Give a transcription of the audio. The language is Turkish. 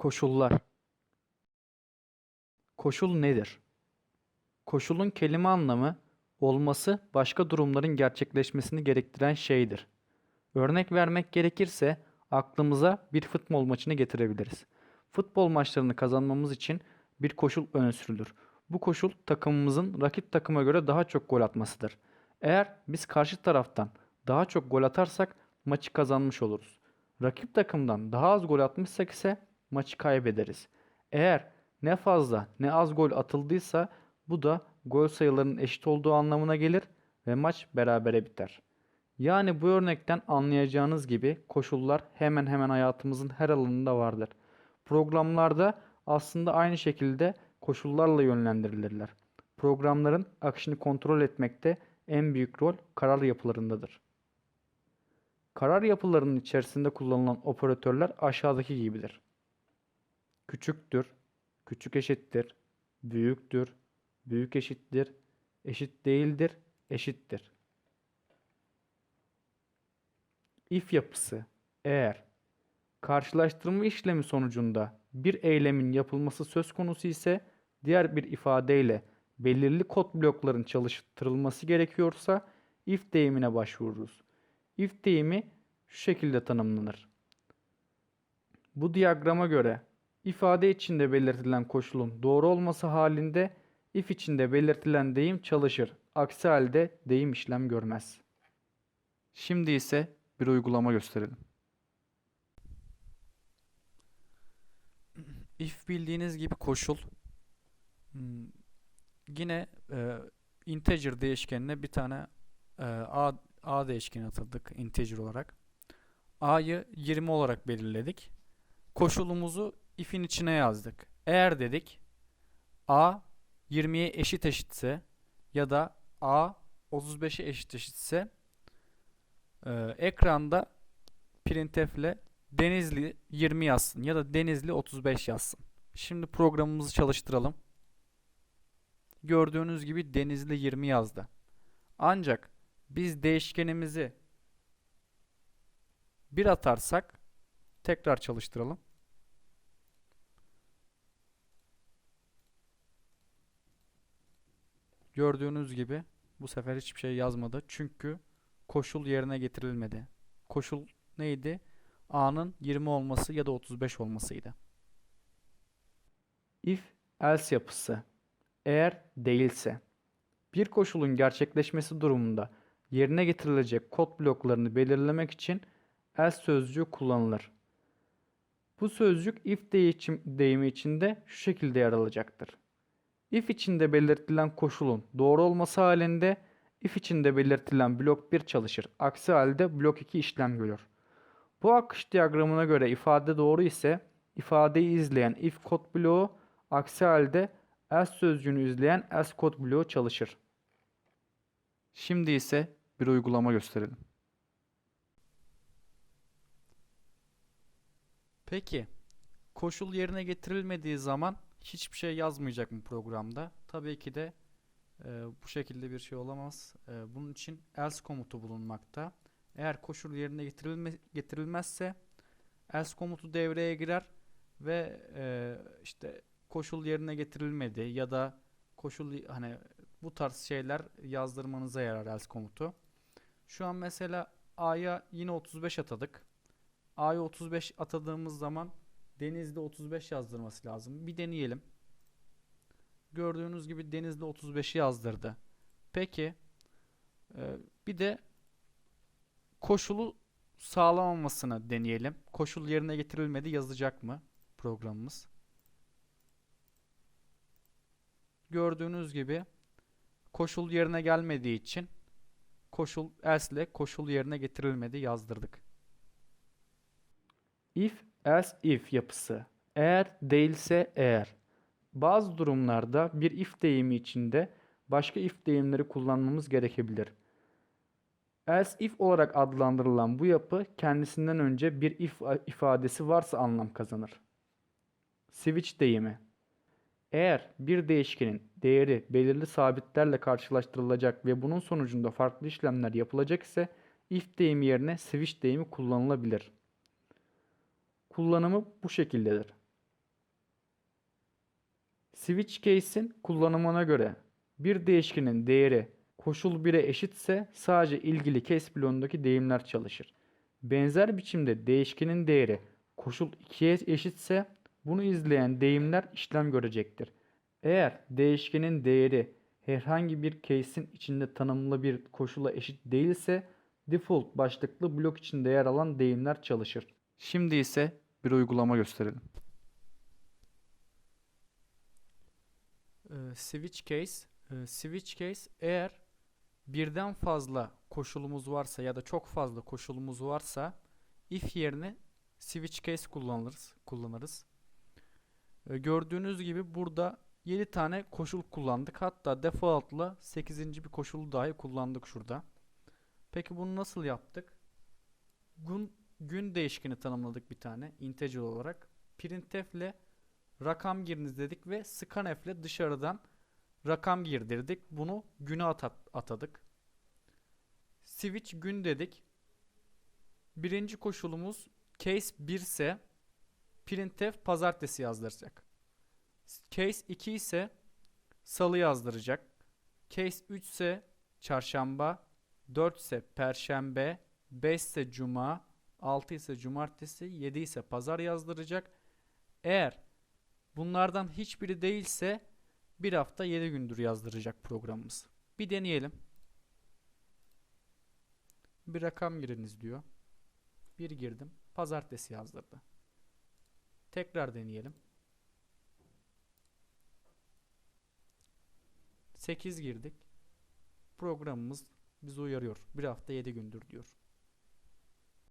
Koşullar Koşul nedir? Koşulun kelime anlamı olması başka durumların gerçekleşmesini gerektiren şeydir. Örnek vermek gerekirse aklımıza bir futbol maçını getirebiliriz. Futbol maçlarını kazanmamız için bir koşul öne sürülür. Bu koşul takımımızın rakip takıma göre daha çok gol atmasıdır. Eğer biz karşı taraftan daha çok gol atarsak maçı kazanmış oluruz. Rakip takımdan daha az gol atmışsak ise maçı kaybederiz. Eğer ne fazla ne az gol atıldıysa bu da gol sayılarının eşit olduğu anlamına gelir ve maç berabere biter. Yani bu örnekten anlayacağınız gibi koşullar hemen hemen hayatımızın her alanında vardır. Programlarda aslında aynı şekilde koşullarla yönlendirilirler. Programların akışını kontrol etmekte en büyük rol karar yapılarındadır. Karar yapılarının içerisinde kullanılan operatörler aşağıdaki gibidir. Küçüktür, küçük eşittir, büyüktür, büyük eşittir, eşit değildir, eşittir. if yapısı eğer karşılaştırma işlemi sonucunda bir eylemin yapılması söz konusu ise diğer bir ifadeyle belirli kod blokların çalıştırılması gerekiyorsa if deyimine başvururuz. If deyimi şu şekilde tanımlanır. Bu diyagrama göre ifade içinde belirtilen koşulun doğru olması halinde if içinde belirtilen deyim çalışır. Aksi halde deyim işlem görmez. Şimdi ise bir uygulama gösterelim. If bildiğiniz gibi koşul hmm, yine e, integer değişkenine bir tane e, a, a değişkeni atadık integer olarak. a'yı 20 olarak belirledik. Koşulumuzu if'in içine yazdık. Eğer dedik a 20'ye eşit eşitse ya da a 35'e eşit eşitse ee, ekranda printf ile Denizli 20 yazsın ya da Denizli 35 yazsın. Şimdi programımızı çalıştıralım. Gördüğünüz gibi Denizli 20 yazdı. Ancak biz değişkenimizi bir atarsak tekrar çalıştıralım. Gördüğünüz gibi bu sefer hiçbir şey yazmadı. Çünkü koşul yerine getirilmedi. Koşul neydi? A'nın 20 olması ya da 35 olmasıydı. If else yapısı eğer değilse bir koşulun gerçekleşmesi durumunda yerine getirilecek kod bloklarını belirlemek için else sözcüğü kullanılır. Bu sözcük if deyimi içinde şu şekilde yer alacaktır. If içinde belirtilen koşulun doğru olması halinde if içinde belirtilen blok 1 çalışır. Aksi halde blok 2 işlem görür. Bu akış diyagramına göre ifade doğru ise ifadeyi izleyen if kod bloğu aksi halde else sözcüğünü izleyen else kod bloğu çalışır. Şimdi ise bir uygulama gösterelim. Peki koşul yerine getirilmediği zaman hiçbir şey yazmayacak mı programda? Tabii ki de e, bu şekilde bir şey olamaz. E, bunun için else komutu bulunmakta. Eğer koşul yerine getirilme, getirilmezse else komutu devreye girer ve e, işte koşul yerine getirilmedi ya da koşul hani bu tarz şeyler yazdırmanıza yarar else komutu. Şu an mesela A'ya yine 35 atadık. A'ya 35 atadığımız zaman Denizli 35 yazdırması lazım. Bir deneyelim. Gördüğünüz gibi Denizli 35'i yazdırdı. Peki e, bir de koşulu sağlamamasını deneyelim. Koşul yerine getirilmedi yazacak mı programımız? Gördüğünüz gibi koşul yerine gelmediği için koşul else koşul yerine getirilmedi yazdırdık. If else if yapısı eğer değilse eğer bazı durumlarda bir if deyimi içinde başka if deyimleri kullanmamız gerekebilir. Else if olarak adlandırılan bu yapı kendisinden önce bir if ifadesi varsa anlam kazanır. Switch deyimi eğer bir değişkenin değeri belirli sabitlerle karşılaştırılacak ve bunun sonucunda farklı işlemler yapılacak ise if deyimi yerine switch deyimi kullanılabilir. Kullanımı bu şekildedir. Switch case'in kullanımına göre bir değişkenin değeri koşul 1'e eşitse sadece ilgili case bloğundaki deyimler çalışır. Benzer biçimde değişkenin değeri koşul 2'ye eşitse bunu izleyen deyimler işlem görecektir. Eğer değişkenin değeri herhangi bir case'in içinde tanımlı bir koşula eşit değilse default başlıklı blok içinde yer alan deyimler çalışır. Şimdi ise bir uygulama gösterelim. Ee, switch case, e, switch case eğer birden fazla koşulumuz varsa ya da çok fazla koşulumuz varsa if yerine switch case kullanırız. kullanırız. Ee, Gördüğünüz gibi burada 7 tane koşul kullandık. Hatta default'la 8. bir koşulu dahi kullandık şurada. Peki bunu nasıl yaptık? Gün, gün değişkeni tanımladık bir tane integer olarak. Printf ile rakam giriniz dedik ve scanf ile dışarıdan rakam girdirdik. Bunu güne atadık. Switch gün dedik. Birinci koşulumuz case 1 ise printf pazartesi yazdıracak. Case 2 ise salı yazdıracak. Case 3 ise çarşamba, 4 ise perşembe, 5 ise cuma, 6 ise cumartesi, 7 ise pazar yazdıracak. Eğer bunlardan hiçbiri değilse bir hafta 7 gündür yazdıracak programımız. Bir deneyelim. Bir rakam giriniz diyor. Bir girdim. Pazartesi yazdırdı. Tekrar deneyelim. 8 girdik. Programımız bizi uyarıyor. Bir hafta 7 gündür diyor.